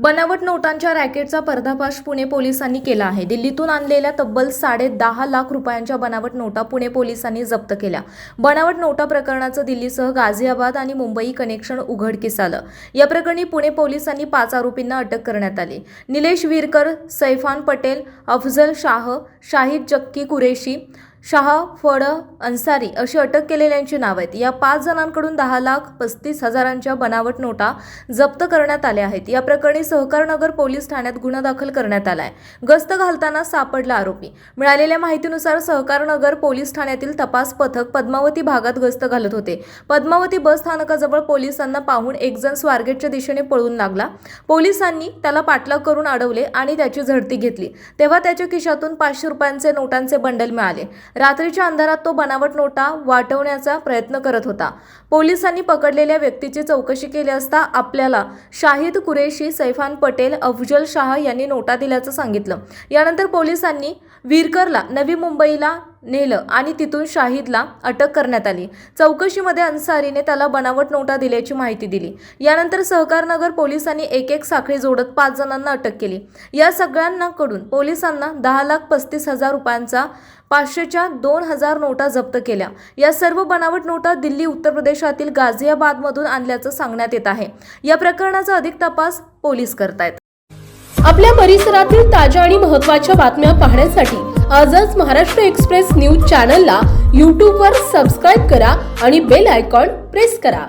बनावट नोटांच्या रॅकेटचा पर्दाफाश पुणे पोलिसांनी केला आहे. दिल्लीतून आणलेल्या तब्बल साडे दहा लाख रुपयांच्या बनावट नोटा पुणे पोलिसांनी जप्त केल्या. बनावट नोटा प्रकरणाचं दिल्लीसह गाझियाबाद आणि मुंबई कनेक्शन उघडकीस आलं या प्रकरणी पुणे पोलिसांनी पाच आरोपींना अटक करण्यात आली. निलेश विरकर सैफान पटेल अफजल शाह शाहिद जक्की कुरेशी शाह फड अन्सारी अशी अटक केलेल्यांची नाव आहेत. या पाच जणांकडून दहा लाख पस्तीस हजारांच्या बनावट नोटा जप्त करण्यात आल्या आहेत. या प्रकरणी सहकारनगर पोलीस ठाण्यात गुन्हा दाखल करण्यात आलाय. गस्त घालताना सापडला आरोपी. मिळालेल्या माहितीनुसार सहकारनगर पोलीस ठाण्यातील तपास पथक पद्मावती भागात गस्त घालत होते. पद्मावती बस स्थानकाजवळ पोलिसांना पाहून एकजण स्वारगेटच्या दिशेने पळून लागला. पोलिसांनी त्याला पाठलाग करून अडवले आणि त्याची झडती घेतली. तेव्हा त्याच्या खिशातून पाचशे रुपयांचे नोटांचे बंडल मिळाले. रात्रीच्या अंधारात तो बनावट नोटा वाटवण्याचा प्रयत्न करत होता. पोलिसांनी पकडलेल्या व्यक्तीची चौकशी केली असता आपल्याला शाहिद कुरेशी सैफान पटेल अफजल शाह यांनी नोटा दिल्याचं सांगितलं. यानंतर पोलिसांनी विरकरला नवी मुंबईला नेलं आणि तिथून शाहिदला अटक करण्यात आली. चौकशीमध्ये अन्सारीने त्याला बनावट नोटा दिल्याची माहिती दिली. यानंतर सहकारनगर पोलिसांनी एक एक साखळी जोडत पाच जणांना अटक केली. या सगळ्यांनाकडून पोलिसांना दहा लाख पस्तीस हजार रुपयांचा पाचशेच्या दोन हजार नोटा जप्त केल्या. या सर्व बनावट नोटा दिल्ली उत्तर प्रदेशातील गाझियाबादमधून आणल्याचं सांगण्यात येत आहे. या प्रकरणाचा अधिक तपास पोलीस करतायत. आपल्या परिसरातील ताज्या आणि महत्त्वाच्या बातम्या पाहण्यासाठी आजच महाराष्ट्र एक्सप्रेस न्यूज चॅनलला यूट्यूबवर सबस्क्राईब करा आणि बेल आयकॉन प्रेस करा.